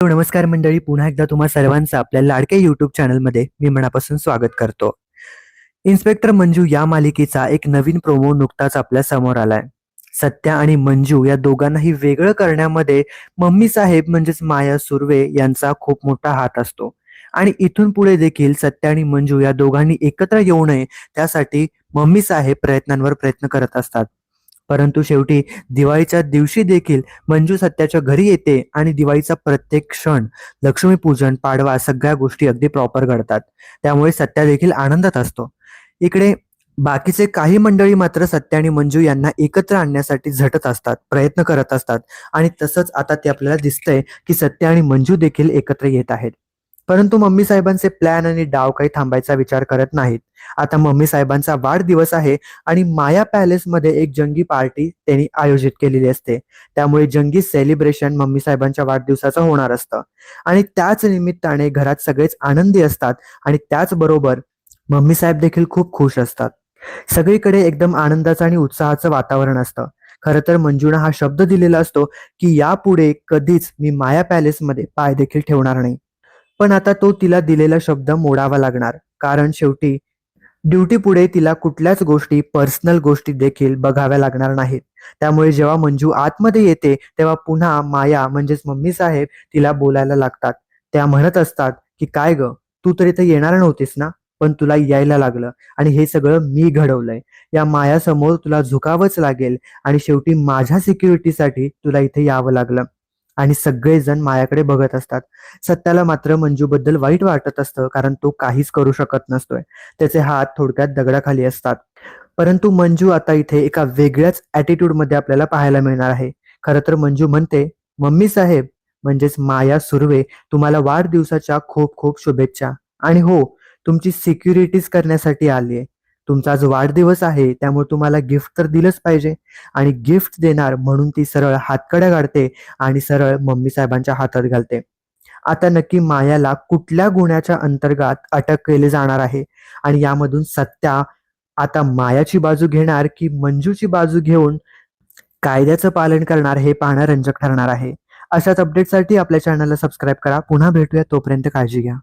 Hello, नमस्कार मंडळी. पुन्हा एकदा तुम्हा सर्वांचं आपल्या लाडक्या युट्यूब चॅनलमध्ये मी मनापासून स्वागत करतो. इन्स्पेक्टर मंजू या मालिकेचा एक नवीन प्रोमो नुकताच आपल्यासमोर आलाय. सत्या आणि मंजू या दोघांनाही वेगळं करण्यामध्ये मम्मी साहेब म्हणजेच माया सुर्वे यांचा खूप मोठा हात असतो. आणि इथून पुढे देखील सत्या आणि मंजू या दोघांनी एकत्र येऊ नये त्यासाठी मम्मी साहेब प्रयत्नांवर प्रयत्न करत असतात. परंतु शेवटी दिवाळीच्या दिवशी देखील मंजू सत्याच्या घरी येते आणि दिवाळीचा प्रत्येक क्षण लक्ष्मीपूजन पाडवा सगळ्या गोष्टी अगदी प्रॉपर घडतात. त्यामुळे सत्या देखील आनंदात असतो. इकडे बाकीचे काही मंडळी मात्र सत्या आणि मंजू यांना एकत्र आणण्यासाठी झटत असतात प्रयत्न करत असतात. आणि तसंच आता ते आपल्याला दिसतंय की सत्या आणि मंजू देखील एकत्र येत आहेत. परंतु मम्मी साहेबांचे प्लॅन आणि डाव काही थांबायचा विचार करत नाहीत. आता मम्मी साहेबांचा वाढदिवस आहे आणि माया पॅलेसमध्ये एक जंगी पार्टी त्यांनी आयोजित केलेली असते. त्यामुळे जंगी सेलिब्रेशन मम्मी साहेबांच्या वाढदिवसाचं होणार असतं. आणि त्याच निमित्ताने घरात सगळेच आनंदी असतात आणि त्याचबरोबर मम्मी साहेब देखील खूप खुश असतात. सगळीकडे एकदम आनंदाचं आणि उत्साहाचं वातावरण असतं. खरं तर मंजुना हा शब्द दिलेला असतो की यापुढे कधीच मी माया पॅलेसमध्ये पाय देखील ठेवणार नाही. पण आता तो तिला दिलेला शब्द मोडावा लागणार. कारण शेवटी ड्युटी पुढे तिला कुठल्याच गोष्टी पर्सनल गोष्टी देखील बघाव्या लागणार नाहीत. त्यामुळे जेव्हा मंजू आतमध्ये येते तेव्हा पुन्हा माया म्हणजेच मम्मी साहेब तिला बोलायला लागतात. त्या म्हणत असतात की काय ग तू तर इथे येणार नव्हतीस ना? पण तुला यायला लागलं आणि हे सगळं मी घडवलंय. या मायासमोर तुला झुकावंच लागेल आणि शेवटी माझ्या सिक्युरिटीसाठी तुला इथे यावं लागलं. आणि सगळेजण मायाकडे बघत असतात. सत्याला मात्र मंजूबद्दल वाईट वाटत असतं कारण तो काहीच करू शकत नसतोय. त्याचे हात थोडक्यात दगडाखाली असतात. परंतु मंजू आता इथे एका वेगळ्याच ऍटिट्यूडमध्ये आपल्याला पाहायला मिळणार आहे. खरं तर मंजू म्हणते मम्मी साहेब म्हणजेच माया सुर्वे तुम्हाला वाढदिवसाच्या खूप खूप शुभेच्छा. आणि हो तुमची सिक्युरिटीज करण्यासाठी आली आहे तुमचा आज वाढदिवस आहे त्यामुळे तुम्हाला गिफ्ट तर दिलंच पाहिजे. आणि गिफ्ट देणार म्हणून ती सरळ हातकड्या काढते आणि सरळ मम्मी साहेबांच्या हातात घालते. आता नक्की मायाला कुठल्या गुन्ह्याच्या अंतर्गत अटक केली जाणार आहे? आणि यामधून सत्या आता मायाची बाजू घेणार की मंजूची बाजू घेऊन कायद्याचं पालन करणार हे पाहणं रंजक ठरणार आहे. अशाच अपडेटसाठी आपल्या चॅनलला सबस्क्राईब करा. पुन्हा भेटूया. तोपर्यंत काळजी घ्या.